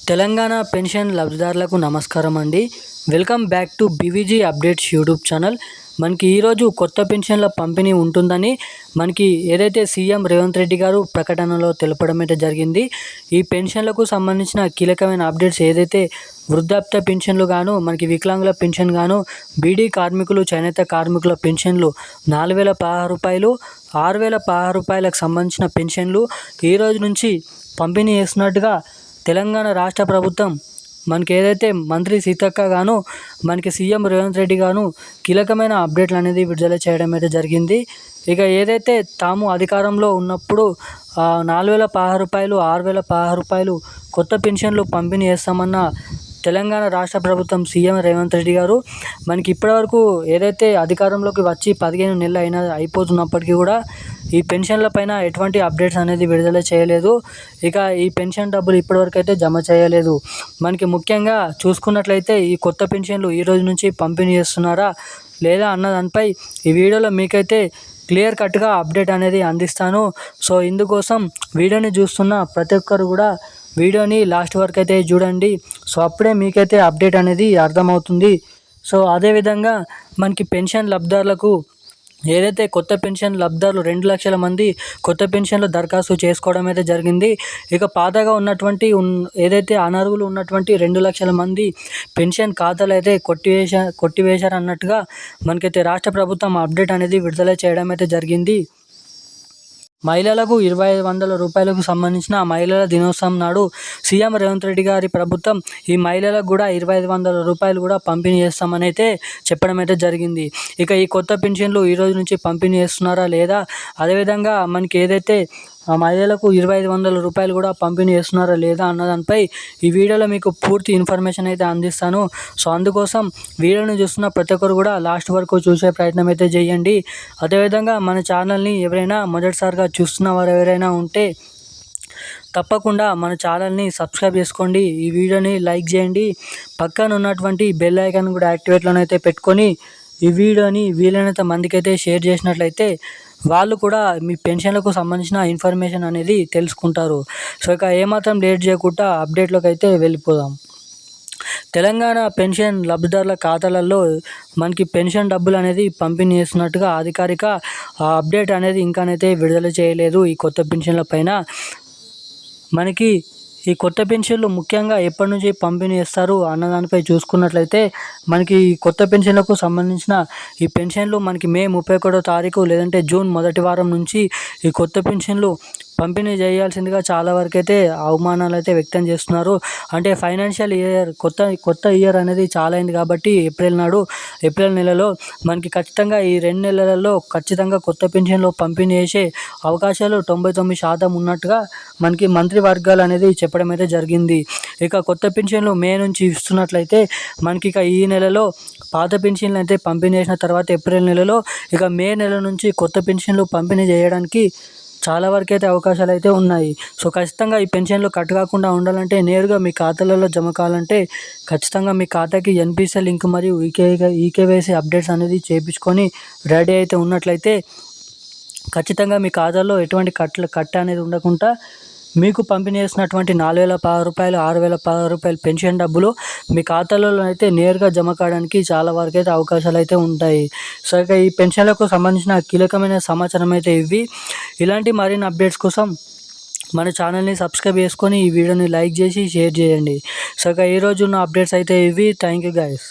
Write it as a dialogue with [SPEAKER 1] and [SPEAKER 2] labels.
[SPEAKER 1] Telangana pension లబ్ధిదారులకు నమస్కారం అండి. Welcome back to BVG updates YouTube channel. మనకి ఈరోజు కొత్త పెన్షన్ల పంపిణీ ఉంటుందని మనకి ఏదైతే సీఎం రేవంత్ రెడ్డి గారు ప్రకటనలో తెలపడం అయితే జరిగింది. ఈ పెన్షన్లకు సంబంధించిన కీలకమైన అప్డేట్స్ ఏదైతే వృద్ధాప్య పెన్షన్లు గాను మనకి వికలాంగుల పెన్షన్ గాను బీడీ కార్మికులు చేనేత కార్మికుల పెన్షన్లు నాలుగు వేల పదహారు రూపాయలు ఆరు వేల పదహారు రూపాయలకు సంబంధించిన పెన్షన్లు ఈ రోజు నుంచి పంపిణీ చేస్తున్నట్టుగా తెలంగాణ రాష్ట్ర ప్రభుత్వం మనకి ఏదైతే మంత్రి సీతక్క గాను మనకి సీఎం రేవంత్ రెడ్డి గాను కీలకమైన అప్డేట్లు అనేది విడుదల చేయడం అయితే జరిగింది. ఇక ఏదైతే తాము అధికారంలో ఉన్నప్పుడు నాలుగు వేల పదహారు రూపాయలు ఆరు వేల పదహారు రూపాయలు కొత్త పెన్షన్లు పంపిణీ చేస్తామన్న తెలంగాణ రాష్ట్ర ప్రభుత్వం సీఎం రేవంత్ రెడ్డి గారు మనకి ఇప్పటివరకు ఏదైతే అధికారంలోకి వచ్చి పదిహేను నెలలు అయినా అయిపోతున్నప్పటికీ కూడా ఈ పెన్షన్ల పైన ఎటువంటి అప్డేట్స్ అనేది విడుదల చేయలేదు. ఇక ఈ పెన్షన్ డబ్బులు ఇప్పటివరకు అయితే జమ చేయలేదు. మనకి ముఖ్యంగా చూసుకున్నట్లయితే ఈ కొత్త పెన్షన్లు ఈ రోజు నుంచి పంపిణీ చేస్తున్నారా లేదా అన్న దానిపై ఈ వీడియోలో మీకైతే క్లియర్ కట్గా అప్డేట్ అనేది అందిస్తాను. సో ఇందుకోసం వీడియోని చూస్తున్న ప్రతి ఒక్కరు కూడా వీడియోని లాస్ట్ వరకు అయితే చూడండి. సో అప్పుడే మీకైతే అప్డేట్ అనేది అర్థమవుతుంది. సో అదేవిధంగా మనకి పెన్షన్ లబ్ధారులకు ఏదైతే కొత్త పెన్షన్ లబ్ధారులు రెండు లక్షల మంది కొత్త పెన్షన్లు దరఖాస్తు చేసుకోవడం అయితే జరిగింది. ఇక పాతగా ఉన్నటువంటి ఏదైతే అనర్హులు ఉన్నటువంటి రెండు లక్షల మంది పెన్షన్ ఖాతాలు అయితే కొట్టివేసా కొట్టివేశారు అన్నట్టుగా మనకైతే రాష్ట్ర ప్రభుత్వం అప్డేట్ అనేది విడుదల చేయడం అయితే జరిగింది. మహిళలకు ఇరవై ఐదు వందల రూపాయలకు సంబంధించిన మహిళల దినోత్సవం నాడు సీఎం రేవంత్ రెడ్డి గారి ప్రభుత్వం ఈ మహిళలకు కూడా ఇరవై ఐదు వందల రూపాయలు కూడా పంపిణీ చేస్తామని అయితే చెప్పడం అయితే జరిగింది. ఇక ఈ కొత్త పెన్షన్లు ఈ రోజు నుంచి పంపిణీ చేస్తున్నారా లేదా? అదేవిధంగా మనకి ఏదైతే మహిళలకు ఇరవై ఐదు వందల రూపాయలు కూడా పంపిణీ చేస్తున్నారా లేదా అన్న దానిపై ఈ వీడియోలో మీకు పూర్తి ఇన్ఫర్మేషన్ అయితే అందిస్తాను. సో అందుకోసం వీడియోని చూస్తున్న ప్రతి ఒక్కరు కూడా లాస్ట్ వరకు చూసే ప్రయత్నం అయితే చేయండి. అదేవిధంగా మన ఛానల్ని ఎవరైనా మొదటిసారిగా చూస్తున్న వారు ఎవరైనా ఉంటే తప్పకుండా మన ఛానల్ని సబ్స్క్రైబ్ చేసుకోండి. ఈ వీడియోని లైక్ చేయండి. పక్కన ఉన్నటువంటి బెల్ ఐకాన్ కూడా యాక్టివేట్లోనైతే పెట్టుకొని ఈ వీడియోని వీలైనంత మందికైతే షేర్ చేసినట్లయితే వాళ్ళు కూడా మీ పెన్షన్లకు సంబంధించిన ఇన్ఫర్మేషన్ అనేది తెలుసుకుంటారు. సో ఇక ఏమాత్రం లేట్ చేయకుండా అప్డేట్లోకి అయితే వెళ్ళిపోదాం. తెలంగాణ పెన్షన్ లబ్ధిదారుల ఖాతాలలో మనకి పెన్షన్ డబ్బులు అనేది పంపిణీ చేస్తున్నట్టుగా అధికారిక అప్డేట్ అనేది ఇంకానైతే విడుదల చేయలేదు ఈ కొత్త పెన్షన్ల పైన. మనకి ఈ కొత్త పెన్షన్లు ముఖ్యంగా ఎప్పటి నుంచి పంపిణీ చేస్తారు అన్న దానిపై చూసుకున్నట్లయితే మనకి ఈ కొత్త పెన్షన్లకు సంబంధించిన ఈ పెన్షన్లు మనకి మే ముప్పై ఒకటో తారీఖు లేదంటే జూన్ మొదటి వారం నుంచి ఈ కొత్త పెన్షన్లు పంపిణీ చేయాల్సిందిగా చాలా వరకు అయితే అవమానాలు అయితే వ్యక్తం చేస్తున్నారు. అంటే ఫైనాన్షియల్ ఇయర్ కొత్త కొత్త ఇయర్ అనేది చాలా అయింది కాబట్టి ఏప్రిల్ నాడు ఏప్రిల్ నెలలో మనకి ఖచ్చితంగా ఈ రెండు నెలలలో ఖచ్చితంగా కొత్త పెన్షన్లు పంపిణీ చేసే అవకాశాలు తొంభై తొమ్మిది శాతం ఉన్నట్టుగా మనకి మంత్రివర్గాలు అనేది చెప్పడం అయితే జరిగింది. ఇక కొత్త పెన్షన్లు మే నుంచి ఇస్తున్నట్లయితే మనకి ఇక ఈ నెలలో పాత పెన్షన్లు అయితే పంపిణీ చేసిన తర్వాత ఏప్రిల్ నెలలో ఇక మే నెల నుంచి కొత్త పెన్షన్లు పంపిణీ చేయడానికి చాలా వరకు అయితే అవకాశాలు అయితే ఉన్నాయి. సో ఖచ్చితంగా ఈ పెన్షన్లు కట్ కాకుండా ఉండాలంటే నేరుగా మీ ఖాతాలలో జమ కావాలంటే ఖచ్చితంగా మీ ఖాతాకి ఎన్పిసి లింక్ మరియు ఈకే ఈకేవైసీ అప్డేట్స్ అనేది చేయించుకొని రెడీ అయితే ఉన్నట్లయితే ఖచ్చితంగా మీ ఖాతాలో ఎటువంటి కట్ కట్ అనేది ఉండకుండా మీకు పంపిణీ చేసినటువంటి నాలుగు వేల పది రూపాయలు ఆరు వేల పదహారు రూపాయలు పెన్షన్ డబ్బులు మీ ఖాతాలలో అయితే నేరుగా జమ కావడానికి చాలా వరకు అయితే అవకాశాలు అయితే ఉంటాయి. సో ఇక ఈ పెన్షన్లకు సంబంధించిన కీలకమైన సమాచారం అయితే ఇవి. ఇలాంటి మరిన్ని అప్డేట్స్ కోసం మన ఛానల్ని సబ్స్క్రైబ్ చేసుకొని ఈ వీడియోని లైక్ చేసి షేర్ చేయండి. సో ఇక ఈరోజు ఉన్న అప్డేట్స్ అయితే ఇవి. Thank you guys